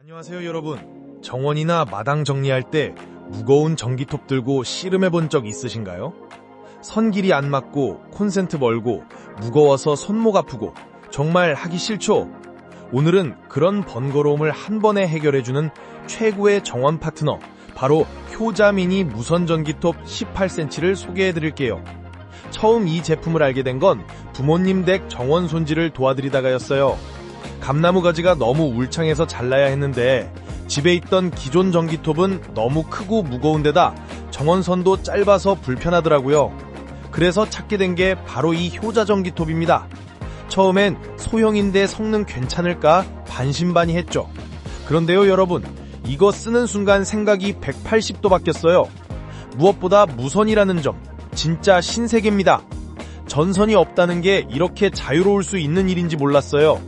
안녕하세요 여러분. 정원이나 마당 정리할 때 무거운 전기톱 들고 씨름해 본 적 있으신가요? 선 길이 안 맞고 콘센트 멀고 무거워서 손목 아프고 정말 하기 싫죠? 오늘은 그런 번거로움을 한 번에 해결해주는 최고의 정원 파트너 바로 효자미니 무선 전기톱 18cm를 소개해 드릴게요. 처음 이 제품을 알게 된 건 부모님 댁 정원 손질을 도와드리다가였어요. 감나무 가지가 너무 울창해서 잘라야 했는데 집에 있던 기존 전기톱은 너무 크고 무거운 데다 정원선도 짧아서 불편하더라고요. 그래서 찾게 된 게 바로 이 효자 전기톱입니다. 처음엔 소형인데 성능 괜찮을까 반신반의 했죠. 그런데요 여러분 이거 쓰는 순간 생각이 180도 바뀌었어요. 무엇보다 무선이라는 점 진짜 신세계입니다. 전선이 없다는 게 이렇게 자유로울 수 있는 일인지 몰랐어요.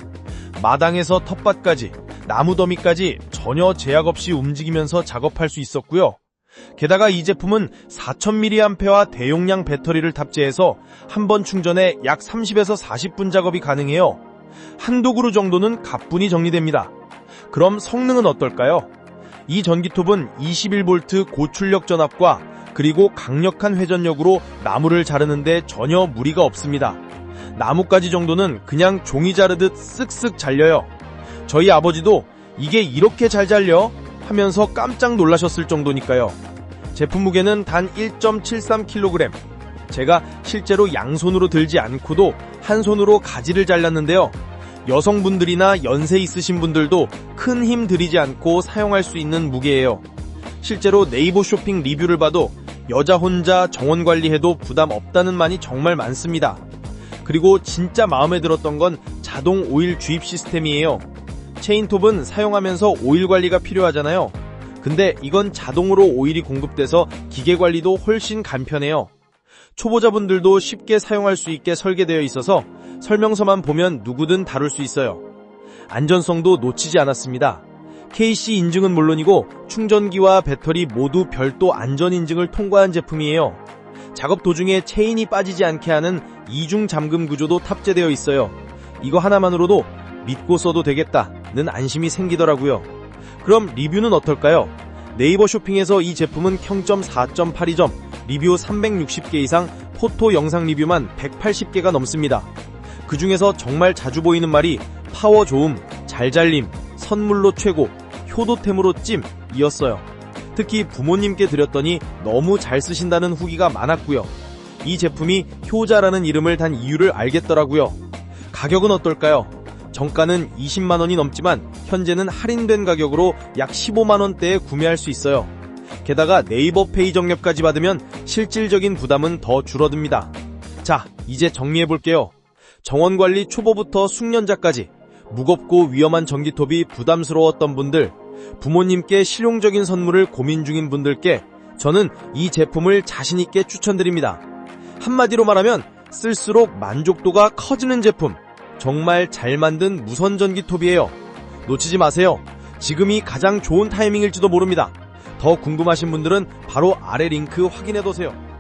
마당에서 텃밭까지 나무 더미까지 전혀 제약 없이 움직이면서 작업할 수 있었고요. 게다가 이 제품은 4000mAh와 대용량 배터리를 탑재해서 한 번 충전에 약 30에서 40분 작업이 가능해요. 한두 그루 정도는 가뿐히 정리됩니다. 그럼 성능은 어떨까요? 이 전기톱은 21V 고출력 전압과 그리고 강력한 회전력으로 나무를 자르는데 전혀 무리가 없습니다. 나뭇가지 정도는 그냥 종이 자르듯 쓱쓱 잘려요. 저희 아버지도 이게 이렇게 잘 잘려? 하면서 깜짝 놀라셨을 정도니까요. 제품 무게는 단 1.73kg. 제가 실제로 양손으로 들지 않고도 한 손으로 가지를 잘랐는데요. 여성분들이나 연세 있으신 분들도 큰 힘 들이지 않고 사용할 수 있는 무게예요. 실제로 네이버 쇼핑 리뷰를 봐도 여자 혼자 정원 관리해도 부담 없다는 말이 정말 많습니다. 그리고 진짜 마음에 들었던 건 자동 오일 주입 시스템이에요. 체인톱은 사용하면서 오일 관리가 필요하잖아요. 근데 이건 자동으로 오일이 공급돼서 기계 관리도 훨씬 간편해요. 초보자분들도 쉽게 사용할 수 있게 설계되어 있어서 설명서만 보면 누구든 다룰 수 있어요. 안전성도 놓치지 않았습니다. KC 인증은 물론이고 충전기와 배터리 모두 별도 안전 인증을 통과한 제품이에요. 작업 도중에 체인이 빠지지 않게 하는 이중 잠금 구조도 탑재되어 있어요. 이거 하나만으로도 믿고 써도 되겠다는 안심이 생기더라고요. 그럼 리뷰는 어떨까요? 네이버 쇼핑에서 이 제품은 평점 4.82점, 리뷰 360개 이상, 포토 영상 리뷰만 180개가 넘습니다. 그 중에서 정말 자주 보이는 말이 파워 좋음, 잘 잘림, 선물로 최고, 효도템으로 찜 이었어요. 특히 부모님께 드렸더니 너무 잘 쓰신다는 후기가 많았고요. 이 제품이 효자라는 이름을 단 이유를 알겠더라고요. 가격은 어떨까요? 정가는 20만원이 넘지만 현재는 할인된 가격으로 약 15만원대에 구매할 수 있어요. 게다가 네이버 페이 정립까지 받으면 실질적인 부담은 더 줄어듭니다. 자, 이제 정리해볼게요. 정원관리 초보부터 숙련자까지 무겁고 위험한 전기톱이 부담스러웠던 분들, 부모님께 실용적인 선물을 고민 중인 분들께 저는 이 제품을 자신있게 추천드립니다. 한마디로 말하면 쓸수록 만족도가 커지는 제품. 정말 잘 만든 무선 전기 톱이에요. 놓치지 마세요. 지금이 가장 좋은 타이밍일지도 모릅니다. 더 궁금하신 분들은 바로 아래 링크 확인해두세요.